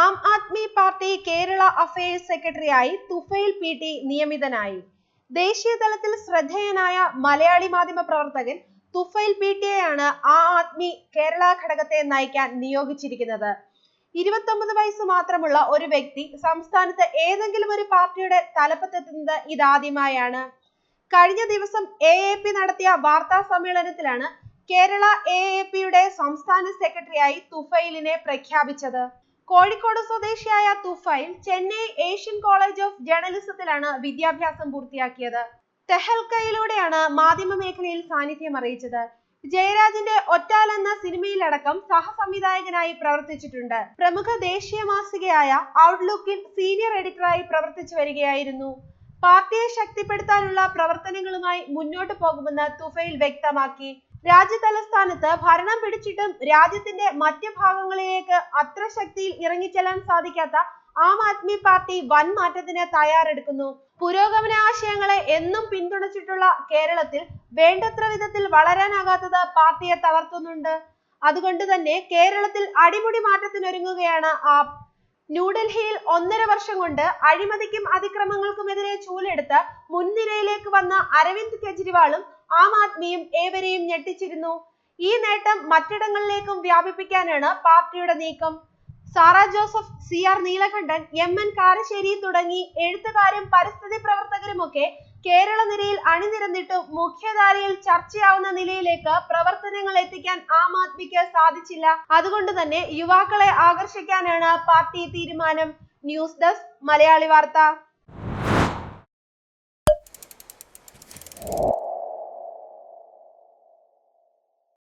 ആം Aadmi party Kerala affairs സെക്രട്ടറിയായി Thufail P T നിയമിതനായി. ദേശീയ തലത്തിൽ ശ്രദ്ധേയനായ മലയാളി മാധ്യമ പ്രവർത്തകൻ തുഫൈൽ പി ടിയെയാണ് ആം ആദ്മി കേരള ഘടകത്തെ നയിക്കാൻ നിയോഗിച്ചിരിക്കുന്നത്. ഇരുപത്തൊമ്പത് വയസ്സ് മാത്രമുള്ള ഒരു വ്യക്തി സംസ്ഥാനത്ത് ഏതെങ്കിലും ഒരു പാർട്ടിയുടെ തലപ്പത്തെത്തുന്നത് ഇതാദ്യമായാണ്. കഴിഞ്ഞ ദിവസം എ എ പി നടത്തിയ വാർത്താ സമ്മേളനത്തിലാണ് കേരള എ എ പിയുടെ സംസ്ഥാന സെക്രട്ടറിയായി തുഫൈലിനെ പ്രഖ്യാപിച്ചത്. കോഴിക്കോട് സ്വദേശിയായ Thufail Chennai Asian college of ജേർണലിസത്തിലാണ് വിദ്യാഭ്യാസം പൂർത്തിയാക്കിയത്. തെഹൽക്കയിലൂടെയാണ് മാധ്യമ മേഖലയിൽ സാന്നിധ്യം അറിയിച്ചത്. ജയരാജിന്റെ ഒറ്റാൽ എന്ന സിനിമയിലടക്കം സഹസംവിധായകനായി പ്രവർത്തിച്ചിട്ടുണ്ട്. പ്രമുഖ ദേശീയ മാസികയായ ഔട്ട്ലുക്കിൽ സീനിയർ എഡിറ്ററായി പ്രവർത്തിച്ചു വരികയായിരുന്നു. പാർട്ടിയെ ശക്തിപ്പെടുത്താനുള്ള പ്രവർത്തനങ്ങളുമായി മുന്നോട്ട് പോകുമെന്ന് തുഫൈൽ വ്യക്തമാക്കി. രാജ്യ തലസ്ഥാനത്ത് ഭരണം പിടിച്ചിട്ടും രാജ്യത്തിന്റെ മറ്റ് ഭാഗങ്ങളിലേക്ക് അത്ര ശക്തിയിൽ ഇറങ്ങിച്ചെല്ലാൻ സാധിക്കാത്ത ആം ആദ്മി പാർട്ടി വൻ മാറ്റത്തിന് തയ്യാറെടുക്കുന്നു. പുരോഗമന ആശയങ്ങളെ എന്നും പിന്തുണച്ചിട്ടുള്ള കേരളത്തിൽ വേണ്ടത്ര വിധത്തിൽ വളരാനാകാത്തത് പാർട്ടിയെ തളർത്തുന്നുണ്ട് അതുകൊണ്ട് തന്നെ കേരളത്തിൽ അടിമുടി മാറ്റത്തിനൊരുങ്ങുകയാണ് ആപ് ന്യൂഡൽഹിയിൽ ഒന്നര വർഷം കൊണ്ട് അഴിമതിക്കും അതിക്രമങ്ങൾക്കുമെതിരെ ചൂലെടുത്ത് മുൻനിരയിലേക്ക് വന്ന അരവിന്ദ് കെജ്രിവാളും ആം ആദ്മിയും ഏവരെയും ഞെട്ടിച്ചിരുന്നു. ഈ നേട്ടം മറ്റിടങ്ങളിലേക്കും വ്യാപിപ്പിക്കാനാണ് പാർട്ടിയുടെ നീക്കം. Sara Joseph C R Neelakandan M N Karassery തുടങ്ങി എഴുത്തുകാരും പരിസ്ഥിതി പ്രവർത്തകരുമൊക്കെ കേരള നിരയിൽ അണിനിരന്നിട്ട് മുഖ്യധാരയിൽ ചർച്ചയാവുന്ന നിലയിലേക്ക് പ്രവർത്തനങ്ങൾ എത്തിക്കാൻ ആം ആദ്മിക്ക് സാധിച്ചില്ല. അതുകൊണ്ട് തന്നെ യുവാക്കളെ ആകർഷിക്കാനാണ് പാർട്ടി തീരുമാനം. News desk Malayali Vartha.